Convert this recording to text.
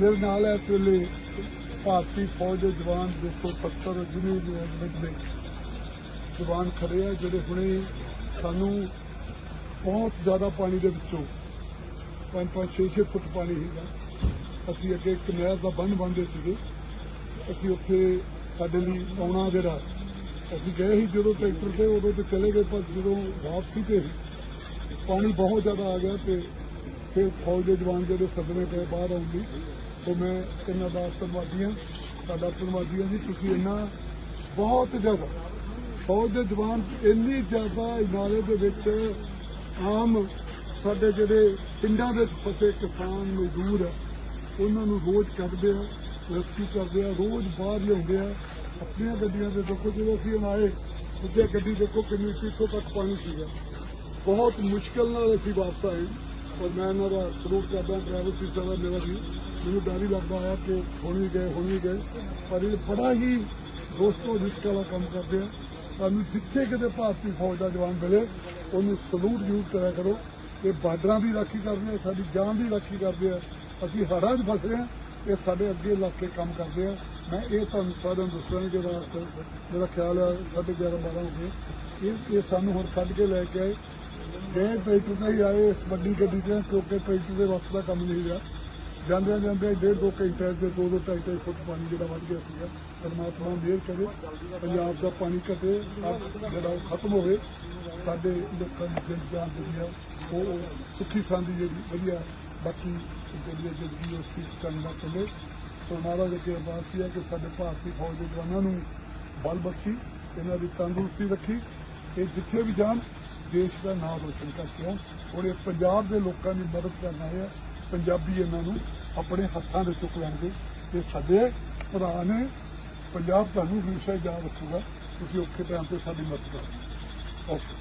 ਮੇਰੇ ਨਾਲ ਇਸ ਵੇਲੇ ਭਾਰਤੀ ਫੌਜ ਦੇ ਜਵਾਨ 270 ਜ਼ਿਲ੍ਹੇ ਦੇ ਰੈਜੀਮੈਂਟ ਦੇ ਜਵਾਨ ਖੜੇ ਆ, ਜਿਹੜੇ ਹੁਣੇ ਸਾਨੂੰ ਬਹੁਤ ਜ਼ਿਆਦਾ ਪਾਣੀ ਦੇ ਵਿੱਚੋਂ 5-5 6-6 ਫੁੱਟ ਪਾਣੀ ਸੀਗਾ। ਅਸੀਂ ਅੱਗੇ ਇੱਕ ਨਹਿਰ ਦਾ ਬੰਨ ਬੰਨਦੇ ਸੀਗੇ। ਅਸੀਂ ਉੱਥੇ ਸਾਡੇ ਲਈ ਆਉਣਾ ਜਿਹੜਾ, ਅਸੀਂ ਗਏ ਸੀ ਜਦੋਂ ਟਰੈਕਟਰ ਤੇ, ਉਦੋਂ ਤੇ ਚਲੇ ਗਏ, ਪਰ ਜਦੋਂ ਵਾਪਸੀ ਤੇ ਪਾਣੀ ਬਹੁਤ ਜ਼ਿਆਦਾ ਆ ਗਿਆ ਤੇ ਫਿਰ ਫੌਜ ਦੇ ਜਵਾਨ ਜਿਹੜੇ ਸੱਦਣੇ ਪਏ, ਬਾਹਰ ਆਉਣ ਸੋ ਮੈਂ ਇਹਨਾਂ ਦਾ ਧੰਨਵਾਦੀ ਹਾਂ ਤੁਹਾਡਾ ਧੰਨਵਾਦੀ ਹਾਂ ਜੀ ਤੁਸੀਂ ਇੰਨਾ ਬਹੁਤ ਜ਼ਿਆਦਾ ਫੌਜ ਦੇ ਜਵਾਨ ਇੰਨੀ ਜ਼ਿਆਦਾ ਨਾਲੇ ਦੇ ਵਿੱਚ ਆਮ ਸਾਡੇ ਜਿਹੜੇ ਪਿੰਡਾਂ ਵਿੱਚ ਫਸੇ ਕਿਸਾਨ ਮਜ਼ਦੂਰ ਆ ਉਹਨਾਂ ਨੂੰ ਰੋਜ਼ ਕੱਢਦੇ ਆ ਰੈਸਕਿਊ ਕਰਦੇ ਆ ਰੋਜ਼ ਬਾਹਰ ਲਿਆਉਂਦੇ ਆ ਆਪਣੀਆਂ ਗੱਡੀਆਂ ਦੇ ਦੇਖੋ ਜਦੋਂ ਅਸੀਂ ਹੁਣ ਆਏ ਉੱਤੇ ਗੱਡੀ ਦੇਖੋ ਕਿੰਨੀ ਸੀ, ਇੱਥੋਂ ਤੱਕ ਪਾਣੀ ਸੀਗਾ। ਬਹੁਤ ਮੁਸ਼ਕਲ ਨਾਲ ਅਸੀਂ ਵਾਪਸ ਆਏ। ਔਰ ਮੈਂ ਇਹਨਾਂ ਦਾ ਸਲੂਟ ਕਰਦਾ ਡਰਾਈਵਰ ਸੀਸਾ ਦਾ ਮੇਰਾ ਵੀ। ਮੈਨੂੰ ਡਰ ਹੀ ਲੱਗਦਾ ਆ ਕਿ ਹੁਣ ਵੀ ਗਏ, ਹੁਣ ਵੀ ਗਏ। ਪਰ ਇਹ ਬੜਾ ਹੀ ਦੋਸਤੋ ਰਿਸਕ ਵਾਲਾ ਕੰਮ ਕਰਦੇ ਆ, ਸਾਨੂੰ ਜਿੱਥੇ ਕਿਤੇ ਭਾਰਤੀ ਫੌਜ ਦਾ ਜਵਾਨ ਮਿਲੇ, ਉਹਨੂੰ ਸਲੂਟ ਜ਼ਰੂਰ ਕਰਿਆ ਕਰੋ ਇਹ ਬਾਰਡਰਾਂ ਦੀ ਰਾਖੀ ਕਰਦੇ ਆ, ਸਾਡੀ ਜਾਨ ਦੀ ਰਾਖੀ ਕਰਦੇ ਆ। ਅਸੀਂ ਹੜ੍ਹਾਂ 'ਚ ਫਸੇ ਰਹੇ ਆ, ਇਹ ਸਾਡੇ ਅੱਗੇ ਲੱਗ ਕੇ ਕੰਮ ਕਰਦੇ ਆ। ਮੈਂ ਇਹ ਤੁਹਾਨੂੰ ਸਾਰਿਆਂ ਨੂੰ ਦੱਸਣਾ ਜਿਹੜਾ ਮੇਰਾ ਖਿਆਲ ਹੈ 11:30 12 ਹੋ ਗਏ। ਇਹ ਇਹ ਸਾਨੂੰ ਹੁਣ ਕੱਢ ਕੇ ਲੈ ਕੇ ਆਏ। ਗਏ ਟਰੈਕਟਰ ਤੇ ਹੀ ਆਏ, ਇਸ ਵੱਡੀ ਗੱਡੀ ਤੇ, ਕਿਉਂਕਿ ਟਰੈਕਟਰ ਦੇ ਵੱਸ ਦਾ ਕੰਮ ਨਹੀਂ ਰਿਹਾ। ਜਾਂਦੇ ਜਾਂਦੇ ਡੇਢ ਦੋ ਘੰਟੇ ਦੇ ਦੋ ਦੋ ਢਾਈ ਢਾਈ ਫੁੱਟ ਪਾਣੀ ਜਿਹੜਾ ਵੱਧ ਗਿਆ ਸੀਗਾ। ਪਰਮਾਤਮਾ ਮਿਹਰ ਕਰੇ, ਪੰਜਾਬ ਦਾ ਪਾਣੀ ਘਟੇ ਜਿਹੜਾ ਉਹ ਖਤਮ ਹੋਵੇ। ਸਾਡੇ ਲੋਕਾਂ ਦੀ ਜਿੰਦ ਜਾਨ ਜਿਹੜੀ ਆ, ਉਹ ਸੁੱਖੀ ਸਾਂਦੀ ਜਿਹੜੀ ਵਧੀਆ, ਬਾਕੀ ਜਿਹੜੀ ਹੈ ਜ਼ਿੰਦਗੀ ਉਹ ਸੀ ਕਰਨ ਦਾ ਚੱਲੇ ਸੋ ਮਹਾਰਾਜ ਅੱਗੇ ਅਰਦਾਸ ਹੈ ਕਿ ਸਾਡੇ ਭਾਰਤੀ ਫੌਜ ਦੇ ਜਵਾਨਾਂ ਨੂੰ ਬਲ ਬਖਸ਼ੀ, ਇਹਨਾਂ ਦੀ ਤੰਦਰੁਸਤੀ ਰੱਖੀ। ਇਹ ਜਿੱਥੇ ਵੀ ਜਾਣ ਦੇਸ਼ ਦਾ ਨਾਮ ਰੋਸ਼ਨ ਕਰਕੇ ਆ ਔਰ ਇਹ ਪੰਜਾਬ ਦੇ ਲੋਕਾਂ ਦੀ ਮਦਦ ਕਰਨਾ ਆਏ ਆ। ਪੰਜਾਬੀ ਇਹਨਾਂ ਨੂੰ ਆਪਣੇ ਹੱਥਾਂ ਦੇ ਚੁੱਕ ਲੈਣਗੇ। ਇਹ ਸਾਡੇ ਭਰਾ ਨੇ ਪੰਜਾਬ ਤੁਹਾਨੂੰ ਹਮੇਸ਼ਾ ਯਾਦ ਰੱਖੂਗਾ। ਤੁਸੀਂ ਔਖੇ ਟਾਈਮ ਤੇ ਸਾਡੀ ਮਦਦ ਕਰੋ। ਓਕੇ।